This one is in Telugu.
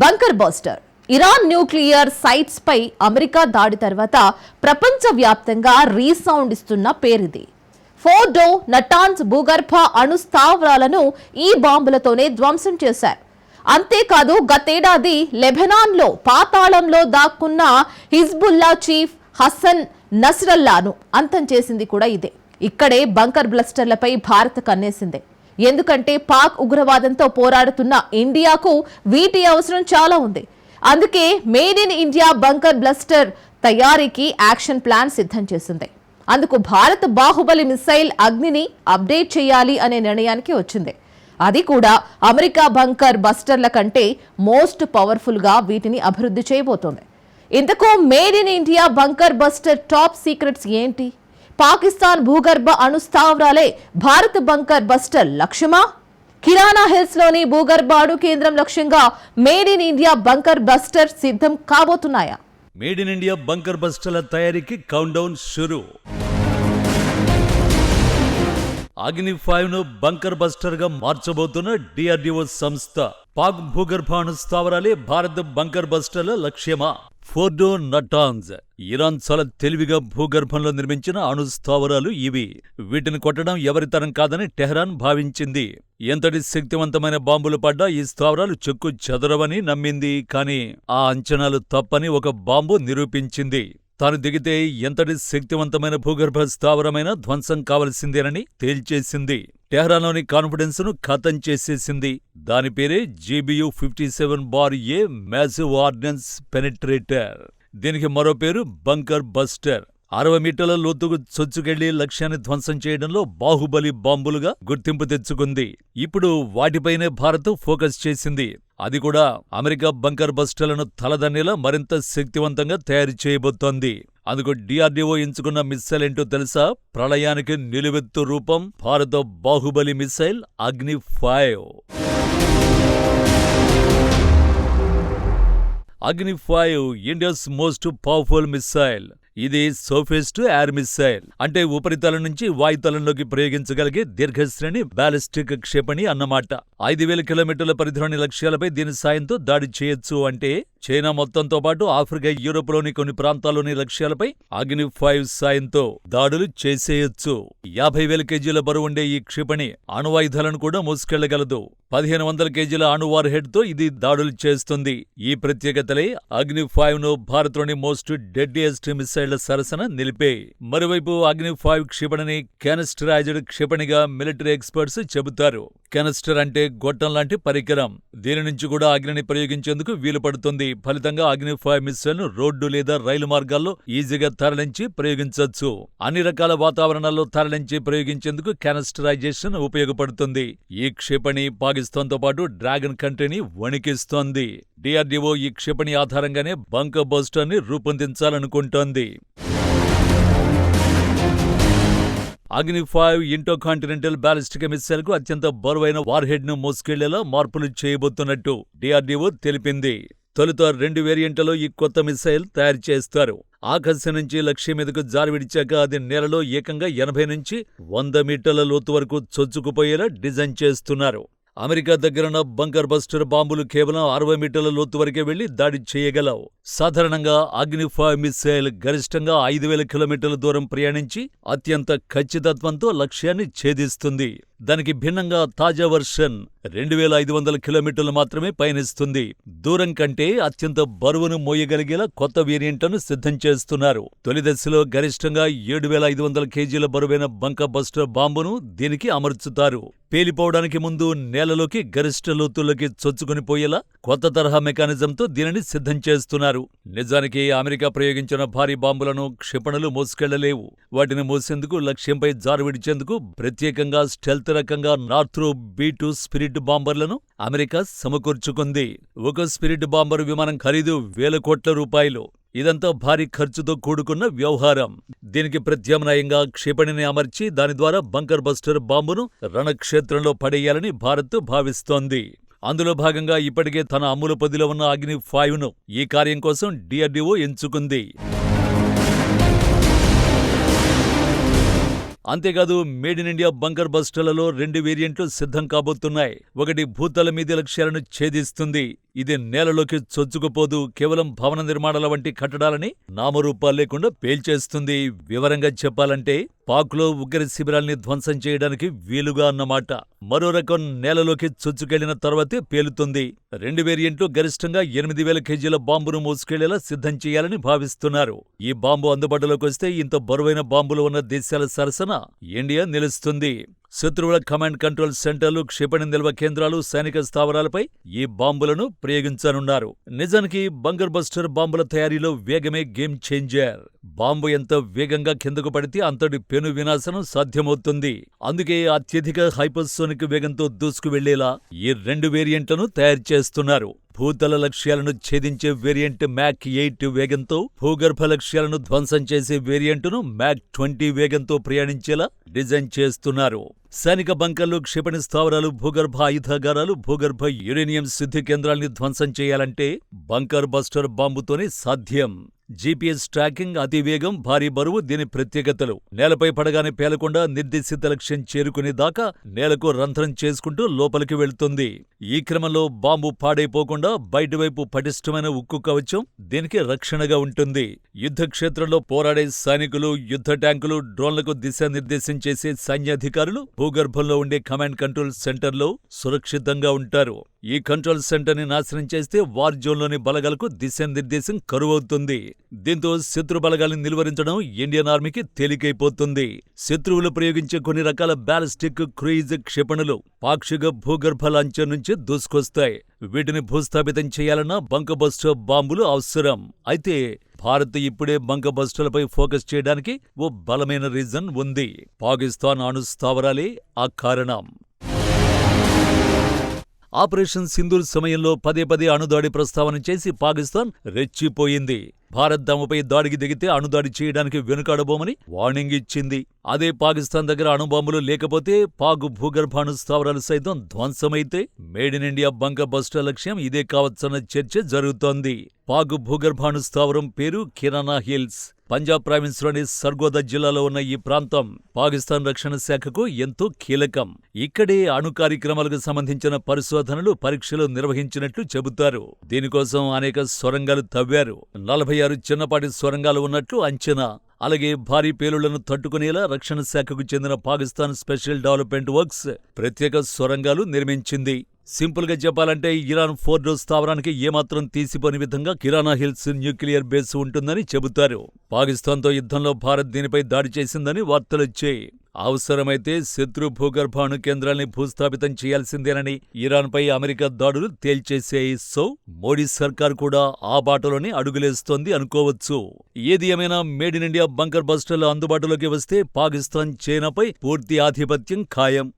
Bunker buster. Iran nuclear sites పై అమెరికా దాడి తర్వాత ప్రపంచవ్యాప్తంగా రీసౌండ్ ఇస్తున్న పేరిది. ఫోర్డో నటాన్స్ భూగర్భ అణు స్థావరాలను ఈ బాంబులతోనే ధ్వంసం చేశారు. అంతేకాదు గతేడాది లెబెనాన్లో పాతాళంలో దాక్కున్న హిజ్బుల్లా చీఫ్ హసన్ నస్రల్లాను అంతం చేసింది కూడా ఇదే. ఇక్కడే బంకర్ బ్లస్టర్లపై భారత్ కన్నేసిందే. ఎందుకంటే పాక్ ఉగ్రవాదంతో పోరాడుతున్న ఇండియాకు వీటి అవసరం చాలా ఉంది. అందుకే made in India bunker buster తయారీకి యాక్షన్ ప్లాన్ సిద్ధం చేసింది. అందుకు భారత్ బాహుబలి మిసైల్ అగ్నిని అప్డేట్ చేయాలి అనే నిర్ణయానికి వచ్చింది. అది కూడా అమెరికా బంకర్ బస్టర్ల కంటే మోస్ట్ పవర్ఫుల్గా వీటిని అభివృద్ధి చేయబోతోంది. ఇంతకు made in India bunker buster top secrets ఏంటి? పాకిస్తాన్ భూగర్భ అణుస్థావరాలే భారత్ బంకర్ బస్టర్ లక్ష్యమా? కిరాణా హిల్స్లోని భూగర్భ అణు కేంద్రం లక్ష్యంగా made in India bunker buster సిద్ధం కాబోతున్నాయా? మేడ్ ఇన్ ఇండియా బంకర్ బస్టర్ల తయారీకి కౌంట్ డౌన్ షురు. అగ్ని ఫైవ్ను బంకర్ బస్టర్గా మార్చబోతున్న డిఆర్డిఓ సంస్థ. పాక్ భూగర్భాణు స్థావరాలే భారత్ బంకర్ బస్టర్ల లక్ష్యమా? ఫోర్డో నటాన్స్ ఇరాన్ చాలా తెలివిగా భూగర్భంలో నిర్మించిన అణు స్థావరాలు ఇవి. వీటిని కొట్టడం ఎవరితరం కాదని టెహ్రాన్ భావించింది. ఎంతటి శక్తివంతమైన బాంబులు పడ్డా ఈ స్థావరాలు చెక్కు చెదరవని నమ్మింది. కానీ ఆ అంచనాలు తప్పని ఒక బాంబు నిరూపించింది. తాను దిగితే ఎంతటి శక్తివంతమైన భూగర్భ స్థావరమైన ధ్వంసం కావలసిందేనని తేల్చేసింది. టెహ్రాన్లోని కాన్ఫిడెన్స్ను ఖతం చేసేసింది. దాని పేరే GBU fifty seven bar A massive ordnance penetrator. దీనికి మరో పేరు బంకర్ బస్టర్. అరవై మీటర్ల లోతుకు చొచ్చుకెళ్ళి లక్ష్యాన్ని ధ్వంసం చేయడంలో బాహుబలి బాంబులుగా గుర్తింపు తెచ్చుకుంది. ఇప్పుడు వాటిపైనే భారత్ ఫోకస్ చేసింది. అది కూడా అమెరికా బంకర్ బస్టర్లను తలదన్నేలా మరింత శక్తివంతంగా తయారు చేయబోతోంది. అందుకు డిఆర్డీఓ ఎంచుకున్న మిస్సైల్ ఏంటో తెలుసా? ప్రళయానికి నిలువెత్తు రూపం భారత Baahubali missile Agni five. Agni five India's most powerful missile. ఇది సోఫెస్ట్ ఎయిర్ మిస్సైల్ అంటే ఉపరితలం నుంచి వాయుతలంలోకి ప్రయోగించగలిగే దీర్ఘశ్రేణి బ్యాలిస్టిక్ క్షిపణి అన్నమాట. ఐదు వేల కిలోమీటర్ల పరిధిలోని లక్ష్యాలపై దీని సాయంతో దాడి చేయొచ్చు అంటే చైనా మొత్తంతో పాటు ఆఫ్రికా యూరోప్లోని కొన్ని ప్రాంతాల్లోని లక్ష్యాలపై అగ్ని ఫైవ్ సాయంతో దాడులు చేసేయొచ్చు. యాభై వేల కేజీల బరువుండే ఈ క్షిపణి అణువాయుధాలను కూడా మోసుకెళ్ళగలదు. పదిహేను వందల కేజీల అణు వార్ హెడ్తో ఇది దాడులు చేస్తుంది. ఈ ప్రత్యేకతలే అగ్ని ఫైవ్ను భారత్లోని మోస్ట్ డెడ్లియెస్ట్ మిసైళ్ళ సరసన నిలిపే. మరోవైపు అగ్ని ఫైవ్ క్షిపణిని కెనస్టరైజ్డ్ క్షిపణిగా మిలిటరీ ఎక్స్పర్ట్స్ చెబుతారు. కెనస్టర్ అంటే గొట్టం లాంటి పరికరం. దీని నుంచి కూడా అగ్నిని ప్రయోగించేందుకు వీలు పడుతుంది. ఫలితంగా అగ్ని ఫైవ్ మిసైల్ను రోడ్డు లేదా రైలు మార్గాల్లో ఈజీగా తరలించి ప్రయోగించవచ్చు అన్ని రకాల వాతావరణాల్లో తరలించి ప్రయోగించేందుకు కెనస్టరైజేషన్ ఉపయోగపడుతుంది. ఈ క్షిపణి పాకిస్తాన్తో పాటు డ్రాగన్ కంట్రీని వణికిస్తోంది. డిఆర్డీఓ ఈ క్షిపణి ఆధారంగానే బంకర్ బస్టర్ని రూపొందించాలనుకుంటోంది. Agni five intercontinental ballistic మిస్సైల్కు అత్యంత బరువైన వార్ హెడ్ను మోసుకెళ్ళేలా మార్పులు చేయబోతున్నట్టు డిఆర్డీఓ తెలిపింది. తొలుత రెండు వేరియంట్లలో ఈ కొత్త మిస్సైల్ తయారు చేస్తారు. ఆకాశం నుంచి లక్ష్యం మీదకు జారి విడిచాక అది నేలలో ఏకంగా ఎనభై నుంచి వంద మీటర్ల లోతు వరకు చొచ్చుకుపోయేలా డిజైన్ చేస్తున్నారు. అమెరికా దగ్గరున్న బంకర్ బస్టర్ బాంబులు కేవలం అరవై మీటర్ల లోతు వరకే వెళ్ళి దాడి చేయగలవు. సాధారణంగా అగ్నిఫాయ్ మిస్సైల్ గరిష్టంగా ఐదు వేల కిలోమీటర్ల దూరం ప్రయాణించి అత్యంత ఖచ్చితత్వంతో లక్ష్యాన్ని ఛేదిస్తుంది. దానికి భిన్నంగా తాజా వర్షన్ రెండు వేల ఐదు వందల కిలోమీటర్లు మాత్రమే పయనిస్తుంది. దూరం కంటే అత్యంత బరువును మోయగలిగేలా కొత్త వేరియంట్లను సిద్ధం చేస్తున్నారు. తొలి దశలో గరిష్టంగా ఏడు వేల ఐదు వందల కేజీల బరువైన బంక బస్టర్ బాంబును దీనికి అమర్చుతారు. పేలిపోవడానికి ముందు నేలలోకి గరిష్ట లోతుల్లోకి చొచ్చుకుని పోయేలా కొత్త తరహా మెకానిజంతో దీనిని సిద్ధం చేస్తున్నారు. నిజానికి అమెరికా ప్రయోగించిన భారీ బాంబులను క్షిపణులు మోసుకెళ్ళలేవు. వాటిని మోసేందుకు లక్ష్యంపై జారు విడిచేందుకు ప్రత్యేకంగా స్టెల్త్ రకంగా నార్త్రో బీ టూ స్పిరిట్ బాంబర్లను అమెరికా సమకూర్చుకుంది. ఒక స్పిరిట్ బాంబర్ విమానం ఖరీదు వేల కోట్ల రూపాయలు. ఇదంతా భారీ ఖర్చుతో కూడుకున్న వ్యవహారం. దీనికి ప్రత్యామ్నాయంగా క్షిపణిని అమర్చి దాని ద్వారా బంకర్ బస్టర్ బాంబును రణక్షేత్రంలో పడేయాలని భారత్ భావిస్తోంది. అందులో భాగంగా ఇప్పటికే తన అమ్ముల పదిలో ఉన్న అగ్ని ఫైవ్ను ఈ కార్యం కోసం డిఆర్డీఓ ఎంచుకుంది. అంతేకాదు మేడ్ ఇన్ ఇండియా బంకర్ బస్టర్లలో రెండు వేరియంట్లు సిద్ధం కాబోతున్నాయి. ఒకటి భూతల మీది లక్ష్యాలను ఛేదిస్తుంది. ఇది నేలలోకి చొచ్చుకుపోదు. కేవలం భవన నిర్మాణాల వంటి కట్టడాలని నామరూపాలు లేకుండా పేల్చేస్తుంది. వివరంగా చెప్పాలంటే పాక్లో ఉగ్ర శిబిరాల్ని ధ్వంసం చేయడానికి వీలుగా అన్నమాట. మరో రకం నేలలోకి చొచ్చుకెళ్ళిన తర్వాతే పేలుతుంది. రెండు వేరియంట్లు గరిష్టంగా ఎనిమిది వేల కేజీల బాంబును మోసుకెళ్ళేలా సిద్ధం చేయాలని భావిస్తున్నారు. ఈ బాంబు అందుబాటులోకి వస్తే ఇంత బరువైన బాంబులు ఉన్న దేశాల సరసన ఇండియా నిలుస్తుంది. శత్రువుల కమాండ్ కంట్రోల్ సెంటర్లు క్షిపణి నిల్వ కేంద్రాలు సైనిక స్థావరాలపై ఈ బాంబులను ప్రయోగించనున్నారు. నిజానికి బంగర్ బస్టర్ బాంబుల తయారీలో వేగమే గేమ్ చేంజర్. బాంబు ఎంత వేగంగా కిందకు పడితే అంతటి పెను వినాశనం సాధ్యమవుతుంది. అందుకే అత్యధిక హైపర్సోనిక్ వేగంతో దూసుకు వెళ్ళేలా ఈ రెండు వేరియంట్లను తయారు చేస్తున్నారు. భూతల లక్ష్యాలను ఛేదించే వేరియంట్ మ్యాక్ ఎయిట్ వేగంతో భూగర్భ లక్ష్యాలను ధ్వంసం చేసే వేరియంట్ను మ్యాక్ ట్వంటీ వేగంతో ప్రయాణించేలా డిజైన్ చేస్తున్నారు. సైనిక బంకర్లు క్షిపణి స్థావరాలు భూగర్భ ఆయుధాగారాలు భూగర్భ యురేనియం శుద్ధి కేంద్రాల్ని ధ్వంసం చేయాలంటే బంకర్ బస్టర్ బాంబుతోనే సాధ్యం. జీపీఎస్ ట్రాకింగ్ అతివేగం భారీ బరువు దీని ప్రత్యేకతలు. నేలపై పడగానే పేలకుండా నిర్దేశిత లక్ష్యం చేరుకునే దాకా నేలకు రంధ్రం చేసుకుంటూ లోపలికి వెళ్తుంది. ఈ క్రమంలో బాంబు పాడైపోకుండా బయటివైపు పటిష్టమైన ఉక్కు కవచం దీనికి రక్షణగా ఉంటుంది. యుద్ధ క్షేత్రంలో పోరాడే సైనికులు యుద్ధ ట్యాంకులు డ్రోన్లకు దిశానిర్దేశం చేసే సైన్యాధికారులు భూగర్భంలో ఉండే కమాండ్ కంట్రోల్ సెంటర్లో సురక్షితంగా ఉంటారు. ఈ కంట్రోల్ సెంటర్ని నాశనం చేస్తే వార్ జోన్లోని బలగాలకు దిశానిర్దేశం కరువవుతుంది. దీంతో శత్రు బలగాల్ని నిలువరించడం ఇండియన్ ఆర్మీకి తేలికైపోతుంది. శత్రువులు ప్రయోగించే కొన్ని రకాల బ్యాలిస్టిక్ క్రూయిజ్ క్షిపణులు పాక్షిక భూగర్భ లాంఛర్ నుంచి దూసుకొస్తాయి. వీటిని భూస్థాపితం చేయాలన్నా బంకబస్టర్ బాంబులు అవసరం. అయితే భారత్ ఇప్పుడే బంకబస్టులపై ఫోకస్ చేయడానికి ఓ బలమైన రీజన్ ఉంది. పాకిస్తాన్ అణు స్థావరాలే ఆ కారణం. ఆపరేషన్ సింధూర్ సమయంలో పదే పదే అణుదాడి ప్రస్తావన చేసి పాకిస్తాన్ రెచ్చిపోయింది. భారత్ తమపై దాడికి దిగితే అణుదాడి చేయడానికి వెనుకాడబోమని వార్నింగ్ ఇచ్చింది. అదే పాకిస్తాన్ దగ్గర అణుబాంబులు లేకపోతే పాక్ భూగర్భాణు స్థావరాలు సైతం ధ్వంసమైతే made in India bunker buster లక్ష్యం ఇదే కావచ్చన్న చర్చ జరుగుతోంది. పాక్ భూగర్భాణు స్థావరం పేరు కిరానా హిల్స్. పంజాబ్ ప్రావిన్స్లోని సర్గోదా జిల్లాలో ఉన్న ఈ ప్రాంతం పాకిస్తాన్ రక్షణ శాఖకు ఎంతో కీలకం. ఇక్కడే అణు కార్యక్రమాలకు సంబంధించిన పరిశోధనలు పరీక్షలు నిర్వహించినట్లు చెబుతారు. దీనికోసం అనేక సొరంగాలు తవ్వారు. నలభై ఆరు చిన్నపాటి సొరంగాలు ఉన్నట్లు అంచనా. అలాగే భారీ పేలుళ్ళను తట్టుకునేలా రక్షణ శాఖకు చెందిన పాకిస్తాన్ స్పెషల్ డెవలప్మెంట్ వర్క్స్ ప్రత్యేక సొరంగాలు నిర్మించింది. సింపుల్గా చెప్పాలంటే ఇరాన్ ఫోర్డో స్థావరానికి ఏమాత్రం తీసిపోని విధంగా కిరానా హిల్స్ న్యూక్లియర్ బేస్ ఉంటుందని చెబుతారు. పాకిస్తాన్తో యుద్ధంలో భారత్ దీనిపై దాడి చేసిందని వార్తలొచ్చాయి అవసరమైతే శత్రు భూగర్భ అణు కేంద్రాల్ని భూస్థాపితం చేయాల్సిందేనని ఇరాన్పై అమెరికా దాడులు తేల్చేశాయి. సో మోడీ సర్కార్ కూడా ఆ బాటలోనే అడుగులేస్తోంది అనుకోవచ్చు. ఏది ఏమైనా మేడ్ ఇన్ ఇండియా బంకర్ బస్టర్లు అందుబాటులోకి వస్తే పాకిస్తాన్ చైనాపై పూర్తి ఆధిపత్యం ఖాయం.